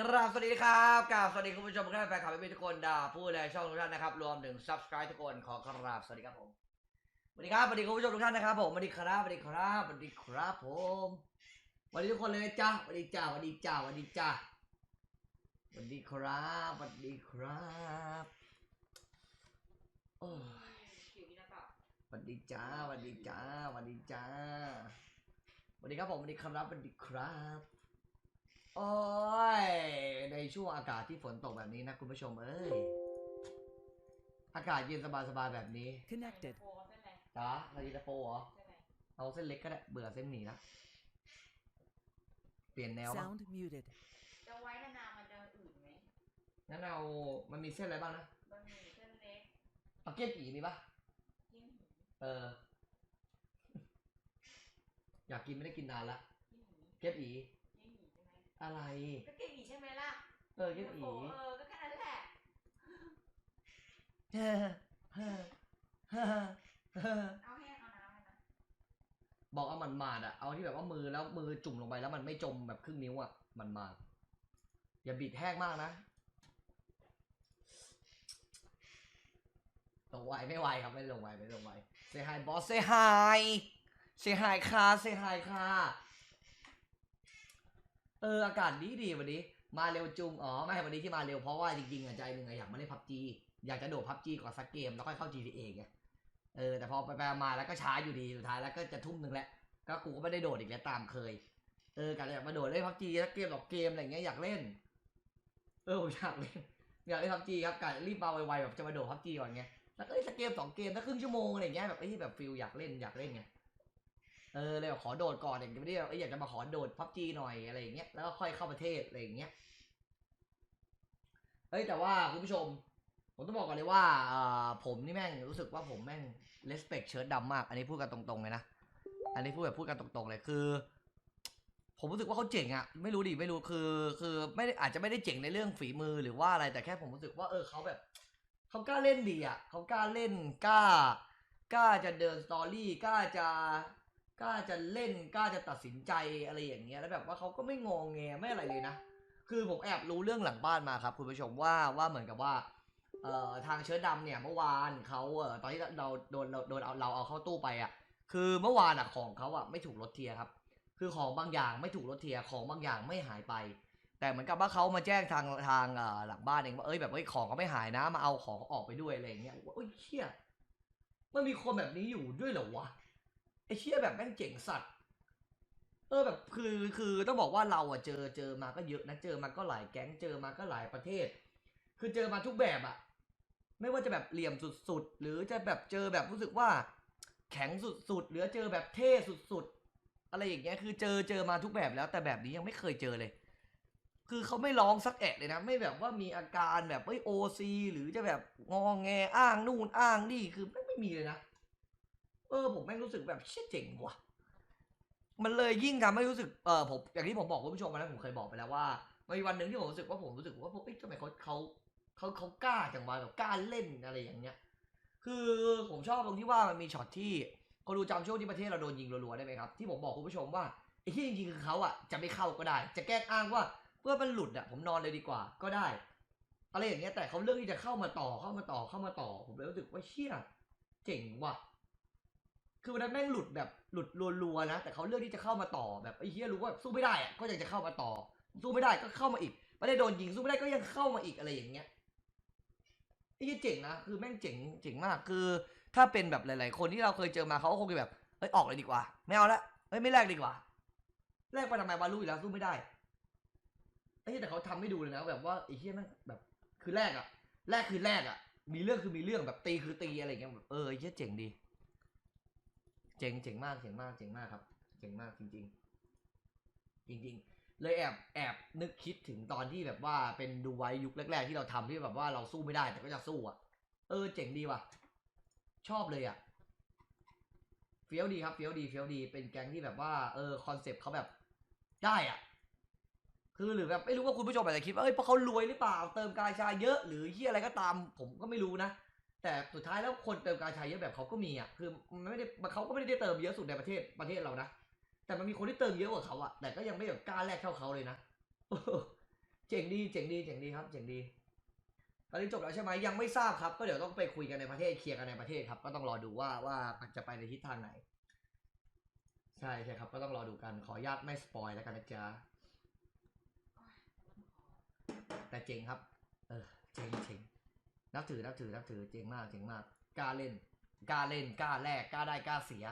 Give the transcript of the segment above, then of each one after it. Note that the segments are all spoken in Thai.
กราบสวัสดีครับกราบสวัสดีคุณผู้ชมทุกท่านแฟนคลับพี่ทุกคนดาผู้ในช่องทุกท่านนะครับ รวมถึง subscribe ทุกคนขอกราบสวัสดีครับผมสวัสดีครับสวัสดีคุณผู้ชมทุกท่านนะครับผมสวัสดีครับสวัสดีครับสวัสดีครับผมสวัสดีทุกคนเลยจ้าสวัสดีจ้าสวัสดีจ้าสวัสดีจ้าสวัสดีครับสวัสดีครับโอ้ยสวัสดีจ้าสวัสดีจ้าสวัสดีจ้าสวัสดีครับผมสวัสดีครับสวัสดีครับ โอ้ย ในช่วงอากาศที่ฝนตกแบบนี้นะคุณผู้ชมเอ้ย อากาศเย็นสบายๆแบบนี้ Connected. โฟเส้นอะไรจ้าเราจะโปรเหรอเส้นอะไรเอาเส้นเล็กก็ได้ เบื่อเส้นหมี่ละ เปลี่ยนแนวบ้าง Sound muted. จะไว้นานๆมันจะอื่นไหมงั้นเอา มันมีเส้นอะไรบ้างนะบะหมี่เส้นเล็กเอาเกี๊ยวผีมีปะจิ้มหูเออ อยากกินไม่ได้กินนานละจิ้มหูเกี๊ยว อะไร ก็เก่งอีกใช่ไหมล่ะเออเกี๊ยวผีโอ้โหเออก็แค่นั้นแหละเฮ้อเฮ้อเฮ้อเฮ้อเอาแห้งเอาน้ำให้นะบอกเอามันมาดๆอะเอาที่แบบว่ามือแล้วมือจุ่มลงไปแล้วมันไม่จมแบบครึ่งนิ้วอะมันมาดอย่าบีบแห้งมากนะลงไวไม่ไหวครับไม่ลงไวไม่ลงไวเซฮายบอสเซฮายเซฮายค่ะเซฮายค่ะ เอออากาศดีดีวันนี้ มาเร็วจุงอ๋อไม่วันนี้ที่มาเร็วเพราะว่าจริงๆอะใจหนึ่งอะอยากมาเล่นพับจีอยากจะโดดพับจีก่อนสักเกมแล้วค่อยเข้า GTA ไงเออแต่พอไปมาแล้วก็ช้าอยู่ดีสุดท้ายแล้วก็จะทุ่มหนึ่งแล้วก็กูก็ไม่ได้โดดอีกแล้วตามเคย เออกะอยากมาโดดเล่นพับจีแล้วเกมหรอกเกมอะไรเงี้ยอยากเล่น เออผมอยากเล่นอยากเล่นพับจีครับกะรีบมาไวๆแบบจะมาโดดพับจีก่อนไงแล้วก็สักเกมสองเกมสักครึ่งชั่วโมงอะไรเงี้ยแบบไอ้แบบฟิลอยากเล่นอยากเล่นไง เออเลยขอโดดก่อนอย่างไม่ได้อยอยากจะมาขอโดดพับจีหน่อยอะไรอย่างเงี้ยแล้วก็ค่อยเข้าประเทศอะไรอย่างเงี้ยเอ้ยแต่ว่าคุณผู้ชม ผมต้องบอกก่อนเลยว่าเอ่อผมนี่แม่งรู้สึกว่าผมแม่ง respect เชิ้ตดำมาก อันนี้พูดกันตรงๆเลยนะอันนี้พูดแบบพูดกันตรงๆเลยคือ ผมรู้สึกว่าเขาเจ๋งอะไม่รู้ดิไม่รู้คือ คือไม่ได้อาจจะไม่ได้เจ๋งในเรื่องฝีมือหรือว่าอะไรแต่แค่ผมรู้สึกว่าเออเขาแบบเขากล้าเล่นดีอะเขากล้าเล่นกล้ากล้าจะเดินสตอรี่กล้าจะ กล้าจะเล่นกล้าจะตัดสินใจอะไรอย่างเงี้ยแล้วแบบว่าเขาก็ไม่งองแงไม่อะไรเลยนะ คือผมแอบรู้เรื่องหลังบ้านมาครับ คุณผู้ชมว่าว่าเหมือนกับว่าเอ่อทางเชิ้ตดำเนี่ยเมื่อวานเขาเอ่อตอนที่เราโดนเราโดนเอาเราเอาเข้าตู้ไปอะคือเมื่อวานอะของเขาอะไม่ถูกลดเทียครับ คือของบางอย่างไม่ถูกลดเทียของบางอย่างไม่หายไป แต่เหมือนกับว่าเขามาแจ้งทางทางเอ่อหลังบ้านเองว่าเอ้ยแบบเอ้ยของเขาไม่หายนะมาเอาของออกไปด้วยอะไรอย่างเงี้ยว่าเอ้ยเชี่ยมันมีคนแบบนี้อยู่ด้วยเหรอวะ ไอ้เชี่ยแบบแม่งเจ๋งสัตว์ เออแบบคือคือต้องบอกว่าเราอะเจอเจอมาก็เยอะนะเจอมาก็หลายแก๊งเจอมาก็หลายประเทศ คือเจอมาทุกแบบอะ ไม่ว่าจะแบบเหลี่ยมสุดๆ หรือจะแบบเจอแบบรู้สึกว่า แข็งสุดๆ หรือเจอแบบเท่สุดๆ อะไรอย่างเงี้ยคือเจอเจอมาทุกแบบแล้ว แต่แบบนี้ยังไม่เคยเจอเลย คือเขาไม่ร้องสักแอะเลยนะ ไม่แบบว่ามีอาการแบบเอ้ยโอซีหรือจะแบบงองแงอ้างนู่นอ้างนี่คือไม่ไม่มีเลยนะ เออผมแม่งรู้สึกแบบเชี่ยเจ๋งว่ะ มันเลยยิ่งทำให้รู้สึกเออผมอย่างที่ผมบอกคุณผู้ชมมาแล้วผมเคยบอกไปแล้วว่ามีวันหนึ่งที่ผมรู้สึกว่าผมรู้สึกว่าพวกเอ้ยทำไมเขาเขาเขาเขากล้าจังวะแบบกล้าเล่นอะไรอย่างเงี้ย คือผมชอบตรงที่ว่ามันมีช็อตที่คนดูจำช่วงที่ประเทศเราโดนยิงรัวๆได้ไหมครับที่ผมบอกคุณผู้ชมว่าไอ้ที่จริงๆคือเขาอะจะไม่เข้าก็ได้ จะแกล้งอ้างว่าเพื่อมันหลุดอะผมนอนเลยดีกว่าก็ได้ อะไรอย่างเงี้ยแต่เขาเลือกที่จะเข้ามาต่อเข้ามาต่อเข้ามาต่อ ผมเลยรู้สึกว่าเชี่ยเจ๋งว่ะ คือวันนั้นแม่งหลุดแบบหลุดรัวๆนะ แต่เขาเลือกที่จะเข้ามาต่อแบบไอ้เฮียรู้ว่าสู้ไม่ได้อะก็ยังจะเข้ามาต่อ สู้ไม่ได้ก็เข้ามาอีกไม่ได้โดนยิงสู้ไม่ได้ก็ยังเข้ามาอีกอะไรอย่างเงี้ยไอ้เหี้ยเจ๋งนะคือแม่งเจ๋งเจ๋งมากคือ ถ้าเป็นแบบหลาย ๆ คนที่เราเคยเจอมาเขาก็คงจะแบบเอ้ยออกเลยดีกว่าไม่เอาละเอ้ยไม่แลกดีกว่าแลกไปทำไมวารู้อยู่แล้วสู้ไม่ได้ไอ้เหี้ยแต่เขาทำให้ดูเลยนะแบบว่าไอ้เฮียแม่งแบบคือแลกอะแลกคือแลกอะมีเรื่องคือมีเรื่องแบบตีคือตีอะไรเงี้ยแบบเออไอ้เฮียเจ๋งดี เจ๋งเจ๋งมากเจ๋งมากเจ๋งมากครับ เจ๋งมากจริง ๆ จริง ๆ เลยแอบแอบนึกคิดถึงตอนที่แบบว่าเป็นดูไว้ยุคแรก ๆ ที่เราทำที่แบบว่าเราสู้ไม่ได้แต่ก็จะสู้อะ เออเจ๋งดีว่ะ ชอบเลยอะเฟี้ยวดีครับเฟี้ยวดีเฟี้ยวดีเป็นแก๊งที่แบบว่าเออคอนเซปต์เขาแบบได้อะคือหรือแบบไม่รู้ว่าคุณผู้ชมอาจจะคิดว่าเอ้ยเพราะเขารวยหรือเปล่าเติมกายชายเยอะหรือที่อะไรก็ตาม ผมก็ไม่รู้นะ แต่สุดท้ายแล้วคนเติมกาชายเยอะแบบเขาก็มีอะคือมันไม่ได้เขาก็ไม่ได้เติมเยอะสุดในประเทศประเทศเรานะแต่มันมีคนที่เติมเยอะกว่าเขาอะแต่ก็ยังไม่แบบกล้าแลกเท่าเขาเลยนะเออเจ๋งดีเจ๋งดีเจ๋งดีครับ เจ๋งดีตอนนี้จบแล้วใช่ไหมยังไม่ทราบครับ ก็เดี๋ยวต้องไปคุยกันในประเทศเคลียร์กันในประเทศครับ ก็ต้องรอดูว่าว่ามันจะไปในทิศทางไหน ใช่ใช่ครับ ก็ต้องรอดูกันขออนุญาตไม่สปอยแล้วกันนะจ๊ะแต่เจ๋งครับ เออเจ๋งเจ๋ง นับถือนับถือนับถือเจ๋งมากเจ๋งมากกล้าเล่นกล้าเล่นกล้าแลกกล้าได้กล้าเสีย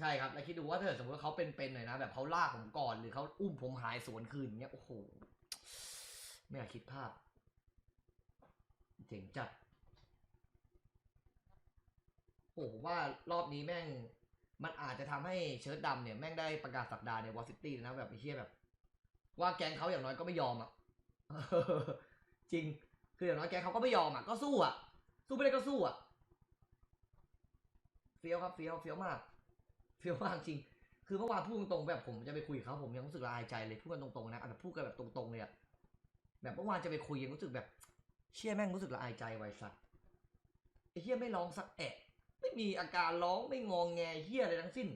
ใช่ครับแล้วคิดดูว่าถ้าเกิดสมมติว่าเขาเป็นๆหน่อยนะ แบบเขาลากผมก่อนหรือเขาอุ้มผมหายสวนคืนเงี้ยโอ้โหไม่อยากคิดภาพ เจ๋งจัดโอ้โหผมว่ารอบนี้แม่ง มันอาจจะทำให้เชิ้ตดำเนี่ย แม่งได้ประกาศสัปดาห์ในวอซิตี้นะแบบไอ้เหี้ยแบบ ว่าแกงเขาอย่างน้อยก็ไม่ยอมอะ จริง คืออย่างน้อยแกเขาก็ไม่ยอมอะ ก็สู้อะ สู้ไม่ได้ก็สู้อะ เฟี้ยวครับ เฟี้ยว เฟี้ยวมาก เฟี้ยวมากจริง คือเมื่อวานพูดตรงๆแบบผมจะไปคุยเขาผมยังรู้สึกละอายใจเลยพูดกันตรงๆนะแบบพูดกันแบบตรงๆเลยอะแบบเมื่อวานจะไปคุยยังรู้สึกแบบ เชี่ยแม่งรู้สึกละอายใจไว้สัตว์ไอ้เฮียไม่ร้องสักแอะ ไม่มีอาการร้องไม่งองแงเฮียอะไรทั้งสิ้น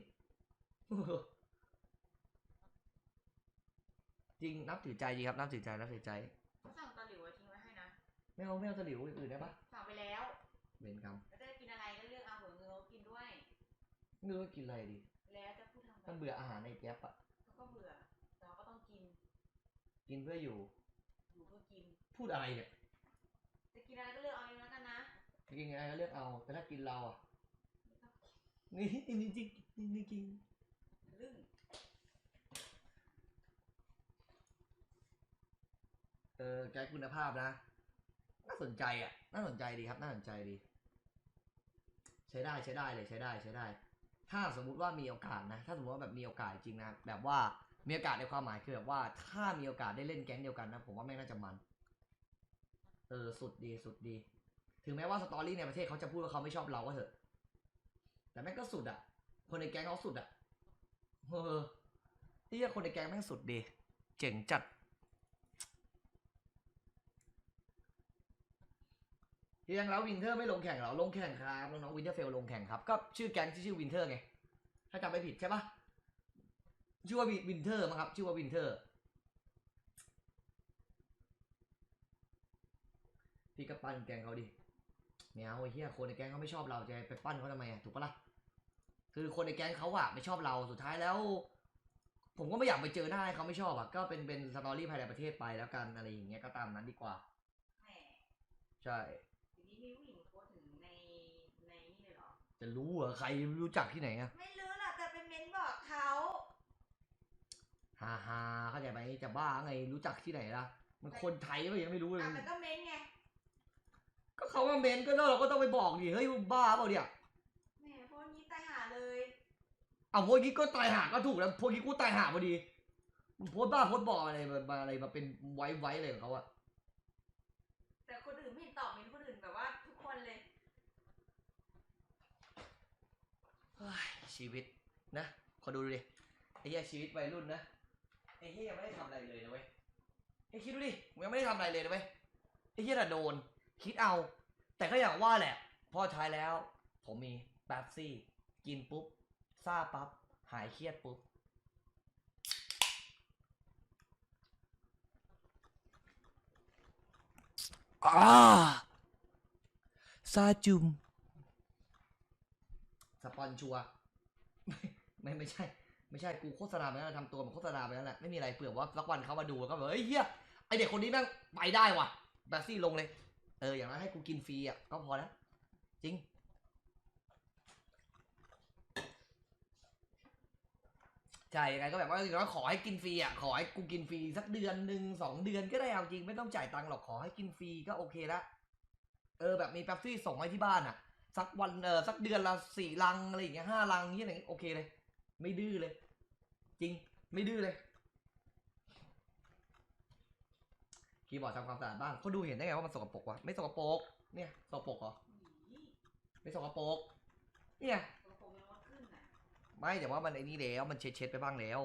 จริงนับถือใจจริงครับนับถือใจนับถือใจ สั่งตะหลิวไว้ทิ้งไว้ให้นะ ไม่เอาไม่เอาตะหลิวอื่นได้ปะสั่งไปแล้วเวรกรรมแล้วจะได้กินอะไรก็เลือกเอาเผื่อเงือกินด้วยไม่รู้ว่ากินอะไรดี แล้วจะพูดทำไมมันเบื่ออาหารในแก๊ปอะเขาก็เบื่อแต่เราก็ต้องกิน กินเพื่ออยู่ อยู่เพื่อกิน พูดอะไรเนี่ย จะกินอะไรก็เลือกเอาเองแล้วกันนะจะกินอะไรก็เลือกเอา แต่ถ้ากินเราอะไม่ต้องนี่นี่จริงนี่นี่จริง ลึ่ง เออแกสคุณภาพนะ น่าสนใจอะ น่าสนใจดีครับ น่าสนใจดี ใช้ได้ใช้ได้เลยใช้ได้ใช้ได้ ถ้าสมมุติว่ามีโอกาสนะ ถ้าสมมติว่าแบบมีโอกาสจริงนะ แบบว่ามีโอกาสในความหมายคือแบบว่า ถ้ามีโอกาสได้เล่นแก๊งเดียวกันนะ ผมว่าแม่งน่าจะมัน เออ สุดดีสุดดี ถึงแม้ว่าสตอรี่ในประเทศเขาจะพูดว่าเขาไม่ชอบเราก็เถอะ แต่แม่งก็สุดอะ คนในแก๊งเขาสุดอะ เออที่คนในแก๊งแม่งสุดดี เจ๋งจัด เรี ยงแล้ววินเทอร์ไม่ลงแข่งเหรอลงแข่งครับน้องๆวินเทอร์เฟลลงแข่งครับ ก็ชื่อแก๊งที่ชื่อวินเทอร์ไงถ้าจำไม่ผิดใช่ปะชื่อว่าวินเทอร์มั้งครับ ชื่อว่าวินเทอร์พี่ก็ปั้นแก๊งเขาดิไม่เอาไอ้เหี้ยคนในแก๊งเขาไม่ชอบเราจะไปปั้นเขาทำไมอะถูกปะล่ะคือคนในแก๊งเขาอะไม่ชอบเราสุดท้ายแล้ว ผมก็ไม่อยากไปเจอหน้าให้เขาไม่ชอบอะก็เป็นเป็นสตอรี่ภายในประเทศไปแล้วกันอะไรอย่างเงี้ยก็ตามนั้นดีกว่าแหมใช่ ทีนี้มีผู้หญิงโพสต์ถึงในในนี่เลยเหรอ จะรู้เหรอใครรู้จักที่ไหนอะไม่รู้หรอกแต่เป็นเม้นบอกเขาฮ่าฮ่าเข้าใจไหมจะบ้าไงรู้จักที่ไหนล่ะ มันคนไทยก็ยังไม่รู้เลยอะแต่ก็เม้นไงก็เขาว่าเมนก็เราก็ต้องไปบอกดิเฮ้ยบ้าเปล่าเนี่ยแหมโพสต์นี้ตายหาเลยเอาพวกนี้ก็ตายหาก็ถูกแล้วพวกนี้กูตายหาพอดีมึงโพสต์บ้าโพสต์บออะไรมามาอะไรมาเป็นไว้ไว้อะไรของเขาอะ แต่คนอื่นไม่เห็นตอบเม้นคนอื่นแบบว่าทุกคนเลย เฮ้ย ชีวิตนะขอดูดิไอ้เหี้ยชีวิตวัยรุ่นนะไอ้เหี้ยยังไม่ได้ทำอะไรเลยนะเว้ยไอ้คิดดูดิมึงยังไม่ได้ทำอะไรเลยนะเว้ยไอ้เหี้ยน่ะโดน คิดเอา แต่ก็อย่างว่าแหละพอท้ายแล้ว ผมมีแป๊บซี่ กินปุ๊บซาปั๊บหายเครียดปุ๊บอาซาจุม สปอนชัวไม่ไม่ใช่ ไม่ใช่กูโฆษณาไปแล้วทำตัวเหมือนโฆษณาไปแล้วแหละไม่มีอะไรเผื่อว่าสักวันเขามาดูก็แบบเฮ้ยเฮียไอเด็กคนนี้แม่งไปได้ว่ะแบสซี่ลงเลย เอออย่างนั้นให้กูกินฟรีอะก็พอแล้วจริงใช่ยังไงก็แบบว่าอย่างน้อยขอให้กินฟรีอะขอให้กูกินฟรีสักเดือนหนึ่งสองเดือนก็ได้เอาจริงไม่ต้องจ่ายตังค์หรอกขอให้กินฟรีก็โอเคละเออแบบมีแป๊บซี่ส่งไว้ที่บ้านอะ สักวันเออสักเดือนละสี่ลังอะไรอย่างเงี้ยห้าลังยี่อะไรอย่างเงี้ยโอเคเลย ไม่ดื้อเลย จริงไม่ดื้อเลยคีย์บอร์ดทำความสะอาดบ้างเขาดูเห็นได้ไงว่ามันสกปรกวะไม่สกปรกเนี่ยสกปรกเหรออีไม่สกปรกเนี่ยตัวผมยังลดขึ้นอะไม่แต่ว่ามันไอ้นี่แล้วมันเช็ดเช็ดไปบ้างแล้ว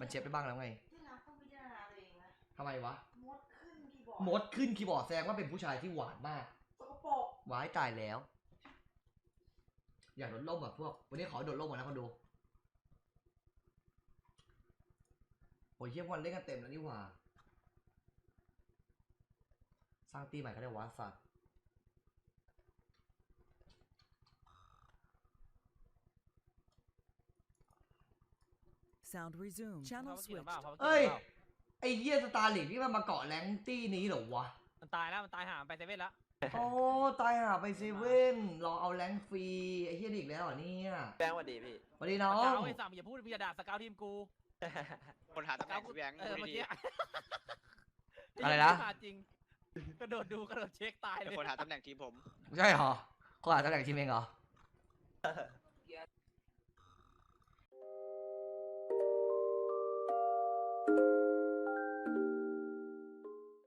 มันเช็ดไปบ้างแล้วไงที่รักต้องพิจารณาตัวเองนะทำไมวะมดขึ้นคีย์บอร์ดมดขึ้นคีย์บอร์ดแสดงว่าเป็นผู้ชายที่หวานมากสกปรก ว้ายตายแล้ว อยากโดดร่มแบบพวก วันนี้ขอโดดร่มก่อนนะคนดู โอ้ยเฮียวันเล่นกันเต็มแล้วนี่หว่า สร้างตีใหม่ก็ได้วะสัตว์ Sound resumed. Channel เขาเกี่ยว switched. เปล่าเขาเกี่ยวเอ้ยเปล่าไอ้เฮียสตาร์ลิกนี่มันมาเกาะแรงตี้นี้เหรอวะ มันตายแล้วมันตายหามันไปเซเว่นแล้ว โอ้ ตายห่าไปเซเว่นรอเอาแรงฟรี ไอ้เฮียนี่อีกแล้วเหรอเนี่ยแบงค์สวัสดีพี่ สวัสดีน้อสเกางไอ้สั่งอย่าพูดอย่าด่าสเกาวทีมกูคนหาตำแหน่งพี่แบงค์เออดูเมื่อดีกี้อะไรนะหาจริงกระโดดดูกระโดดเช็คตายๆเลเป็นยคนหาตำแหน่งทีมผมใช่เหรอเขาอาจจะแต่งทีมเองเหรอ